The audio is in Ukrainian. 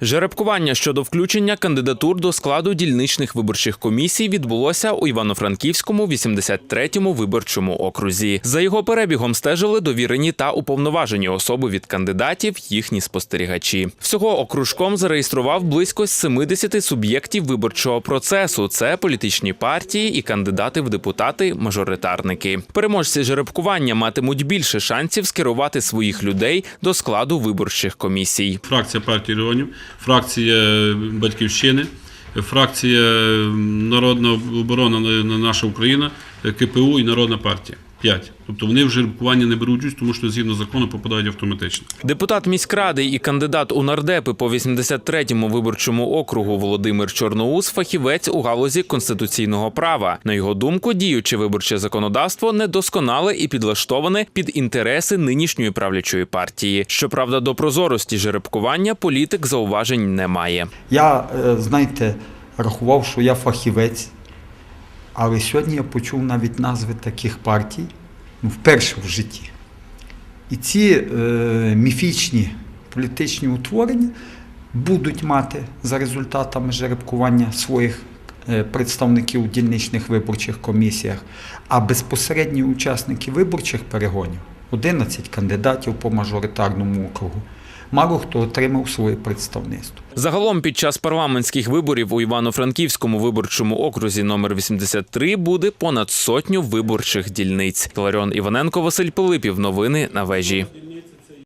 Жеребкування щодо включення кандидатур до складу дільничних виборчих комісій відбулося у Івано-Франківському 83-му виборчому окрузі. За його перебігом стежили довірені та уповноважені особи від кандидатів, їхні спостерігачі. Всього окружком зареєстрував близько 70 суб'єктів виборчого процесу. Це політичні партії і кандидати в депутати-мажоритарники. Переможці жеребкування матимуть більше шансів скерувати своїх людей до складу виборчих комісій. Фракція партії регіонів, фракція Батьківщини, фракція Народна оборона наша Україна, КПУ і Народна партія. П'ять. Тобто вони в жеребкуванні не беруть участь, тому що згідно закону попадають автоматично. Депутат міськради і кандидат у нардепи по 83-му виборчому округу Володимир Чорноус фахівець у галузі конституційного права. На його думку, діюче виборче законодавство недосконале і підлаштоване під інтереси нинішньої правлячої партії. Щоправда, до прозорості жеребкування політик зауважень не має. Я, е, знаєте, рахував, що я фахівець, але сьогодні я почув навіть назви таких партій, ну, вперше в житті. І ці е, міфічні політичні утворення будуть мати за результатами жеребкування своїх е, представників у дільничних виборчих комісіях, а безпосередні учасники виборчих перегонів 11 кандидатів по мажоритарному округу. Мало хто отримав своє представництво. Загалом під час парламентських виборів у Івано-Франківському виборчому окрузі номер 83 буде понад сотню виборчих дільниць. Ларіон Іваненко, Василь Пилипів. Новини на вежі.